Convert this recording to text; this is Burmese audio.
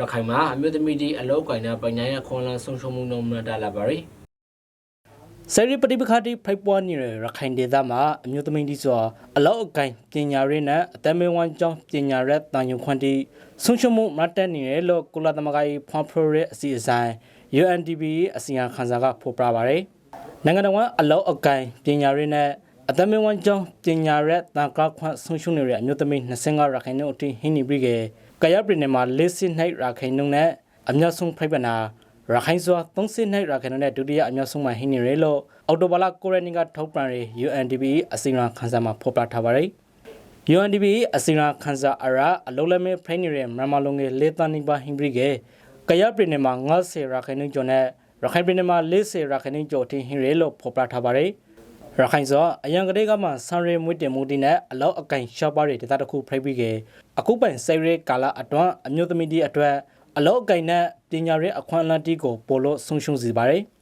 ရခိုင်မှာအမျိုးသမီးတွေအလောက်ကိုင်းတဲ့ပညာရေးခွန်လန်းဆုံးရှုံးမှုနှုန်းမတာလာပါရီဆယ်ရီပฏิပခါတိဖိုက်ပွားနေတဲ့ရခိုင်ဒေသမှာအမျိုးသမီးတွေဆိုအလောက်အကိုင်းပညာရေးနဲ့အသက်မွေးဝမ်းကြောင်းပညာရက်တန်ယုံခွန်တီဆုံးရှုံးမှုမတက်နေတယ်လို့ကုလသမဂ္ဂ၏ဖွန်ဖရိုရဲ့အစီအစဉ် UNDP အစီအခံစာကဖော်ပြပါတယ်။နိုင်ငံတော်ကအလောက်အကိုင်းပညာရေးနဲ့အသက်မွေးဝမ်းကြောင်းပညာရက်တန်ကခွန်ဆုံးရှုံးနေတဲ့အမျိုးသမီး25ရခိုင်နှုန်းအထိဟင်းနေပြီးက ကရပြည်နယ်မှာ၄စစ်နှိုက်ရခိုင်နှုန်းနဲ့အများဆုံးဖိုက်ပနာရခိုင်စွာ30နှစ်ရာခိုင်နှုန်းနဲ့ဒုတိယအများဆုံးမှဟင်းနေရလို့အော်တိုဘာလ9ရက်နေ့ကထုတ်ပြန်တဲ့ UNDP အစီအမံခန်းစာမှာဖော်ပြထားပါတယ်။ UNDP အစီအမံခန်းစာအရာအလုံးလက်မဲ့ဖိုင်းနေတဲ့မြန်မာလုံငယ်လေးတန်းနိပါဟင်ဘရီကကရပြည်နယ်မှာ90ရာခိုင်နှုန်းကျော်နဲ့ရခိုင်ပြည်နယ်မှာ40ရာခိုင်နှုန်းကျော်ထင်းဟင်းရလို့ဖော်ပြထားပါတယ်။ ရခိုင်စောအရန်ကလေးကမှဆန်ရဲမွေးတင်မှုတင်နဲ့အလောက်အကင်ရှော့ပါတွေတတတခုဖိတ်ပြီးကအခုပိုင်စိရဲကာလာအတွန်းအမျိုးသမီးတွေအတွက်အလောက်အကင်နဲ့ပညာရေးအခွင့်အလမ်းတီးကိုပို့လို့ဆုံးရှုံးစီပါတယ်။